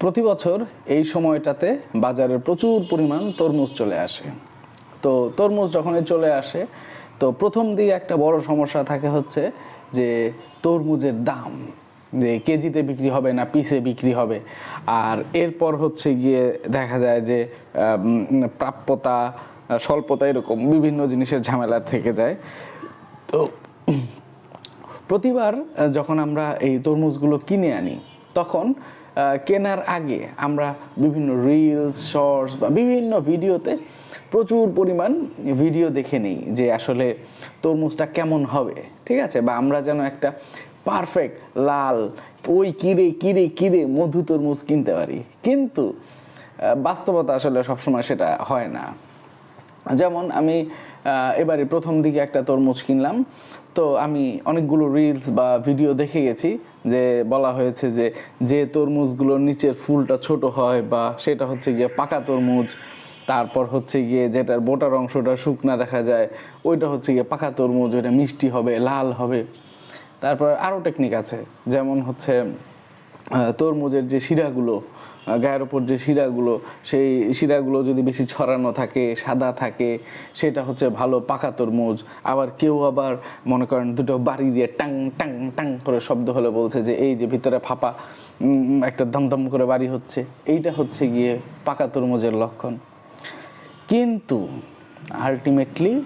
প্রতি বছর এই সময়টাতে বাজারে প্রচুর পরিমাণ তরমুজ চলে আসে। তো তরমুজ যখনই চলে আসে, তো প্রথম দিকে একটা বড় সমস্যা থাকে হচ্ছে যে তরমুজের দাম, যে কেজিতে বিক্রি হবে না পিসে বিক্রি হবে। আর এরপর হচ্ছে গিয়ে দেখা যায় যে প্রাপ্যতা, স্বল্পতা এরকম বিভিন্ন জিনিসের ঝামেলা থেকে যায়। তো প্রতিবার যখন আমরা এই তরমুজগুলো কিনে আনি, তখন কেনার আগে আমরা বিভিন্ন রিলস শর্টস বা বিভিন্ন ভিডিওতে প্রচুর পরিমাণ ভিডিও দেখে নিই যে আসলে তরমুজটা কেমন হবে, ঠিক আছে? বা আমরা যেন একটা পারফেক্ট লাল, ওই কিরে কিরে কিরে মধু তরমুজ কিনতে পারি। কিন্তু বাস্তবতা আসলে সবসময় সেটা হয় না। যেমন আমি এবারে প্রথম দিকে একটা তরমুজ কিনলাম। তো আমি অনেকগুলো রিলস বা ভিডিও দেখে গেছি যে বলা হয়েছে যে যে তরমুজগুলোর নিচের ফুলটা ছোট হয় বা সেটা হচ্ছে গিয়ে পাকা তরমুজ, তারপর হচ্ছে গিয়ে যেটার বোটার অংশটা শুকনা দেখা যায়, ওইটা হচ্ছে গিয়ে পাকা তরমুজ, ওইটা মিষ্টি হবে, লাল হবে। তারপর আরও টেকনিক আছে, যেমন হচ্ছে তরমুজের যে শিরাগুলো গায়ের ওপর যে শিরাগুলো, সেই শিরাগুলো যদি বেশি ছড়ানো থাকে, সাদা থাকে, সেটা হচ্ছে ভালো পাকা তরমুজ। আবার কেউ আবার মনে করেন দুটো বাড়ি দিয়ে টাং টাং টাং করে শব্দ হলে বলছে যে, এই যে ভিতরে ফাঁপা একটা দমদম করে বাড়ি হচ্ছে। এইটা হচ্ছে গিয়ে পাকা তরমুজের লক্ষণ। কিন্তু আলটিমেটলি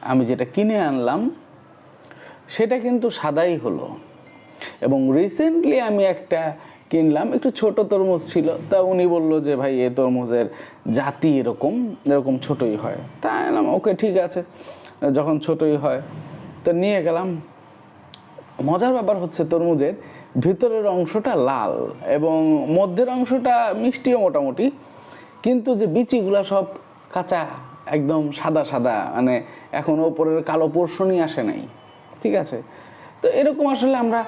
আমি যেটা কিনে আনলাম, সেটা কিন্তু সাদাই হলো। এবং রিসেন্টলি আমি একটা কিনলাম, একটু ছোট তরমুজ ছিল। তা উনি বলল যে, ভাই, এ তরমুজের জাতি এরকম এরকম ছোটই হয়। তা এলাম ওকে, ঠিক আছে। যখন ছোটই হয়, তো নিয়ে গেলাম। মজার ব্যাপার হচ্ছে তরমুজের ভিতরের অংশটা লাল এবং মধ্যের অংশটা মিষ্টিও মোটামুটি। কিন্তু যে বিচিগুলো সব কাঁচা, একদম সাদা সাদা মানে এখন ওপরের কালো পোর্শনই আসে নাই। ঠিক আছে? তো এরকম আসলে আমরা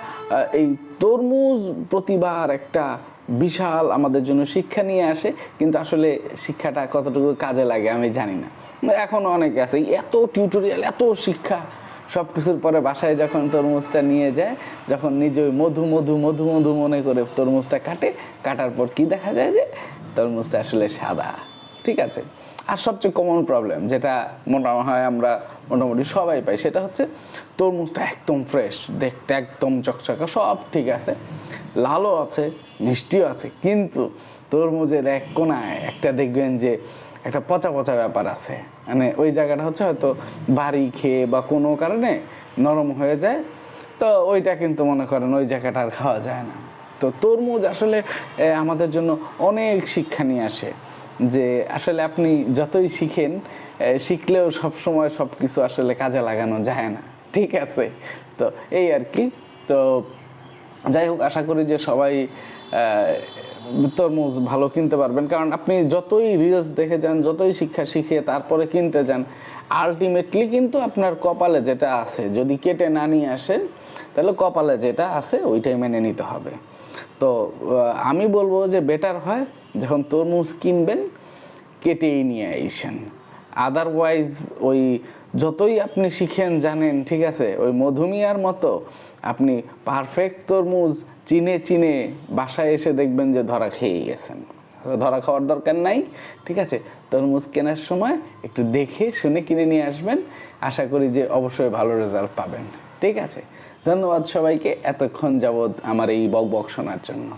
এই তরমুজ প্রতিবার একটা বিশাল আমাদের জন্য শিক্ষা নিয়ে আসে, কিন্তু আসলে শিক্ষাটা কতটুকু কাজে লাগে আমি জানি না। এখনও অনেকে আছে এত টিউটোরিয়াল এত শিক্ষা সব কিছুর পরে বাসায় যখন তরমুজটা নিয়ে যায়, যখন নিজে মধু মধু মধু মধু মনে করে তরমুজটা কাটে, কাটার পর কি দেখা যায় যে তরমুজটা আসলে সাদা। ঠিক আছে। আর সবচেয়ে কমন প্রবলেম যেটা মনে হয় আমরা মোটামুটি সবাই পাই, সেটা হচ্ছে তরমুজটা একদম ফ্রেশ দেখতে একদম চকচকা, সব ঠিক আছে। লালও আছে, মিষ্টিও আছে, কিন্তু তরমুজের এক কোনায় একটা দেখবেন যে একটা পচা পচা ব্যাপার আছে। মানে ওই জায়গাটা হচ্ছে হয়তো বাড়ি খেয়ে বা কোনো কারণে নরম হয়ে যায়, তো ওইটা কিন্তু মনে করেন ওই জায়গাটা আর খাওয়া যায় না। তো তরমুজ আসলে আমাদের জন্য অনেক শিক্ষা নিয়ে আসে। যে আসলে আপনি যতই শিখেন শিখলেও সব সময় সব কিছু আসলে কাজে লাগানো যায় না। ঠিক আছে? তো এই আর কি। তো যাই হোক, আশা করি যে সবাই তরমুজ ভালো কিনতে পারবেন। কারণ আপনি যতই রিলস দেখে যান, যতই শিক্ষা শিখে তারপরে কিনতে যান আলটিমেটলি কিন্তু আপনার কপালে যেটা আছে, যদি কেটে না নিয়ে আসেন, তাহলে কপালে যেটা আছে, ওইটাই মেনে নিতে হবে। তো আমি বলব যে বেটার হয় যখন তরমুজ কিনবেন, কেটেই নিয়ে আইসেন। আদারওয়াইজ ওই যতই আপনি শিখেন, জানেন, ঠিক আছে, ওই মধুমিয়ার মতো আপনি পারফেক্ট তরমুজ চিনে চিনে বাসায় এসে দেখবেন যে ধরা খেয়ে গেছেন। ধরা খাওয়ার দরকার নাই, ঠিক আছে? তরমুজ কেনার সময় একটু দেখে শুনে কিনে নিয়ে আসবেন। আশা করি যে অবশ্যই ভালো রেজাল্ট পাবেন, ঠিক আছে? ধন্যবাদ সবাইকে, এতক্ষণ যাবৎ আমার এই বক বক শোনার জন্য।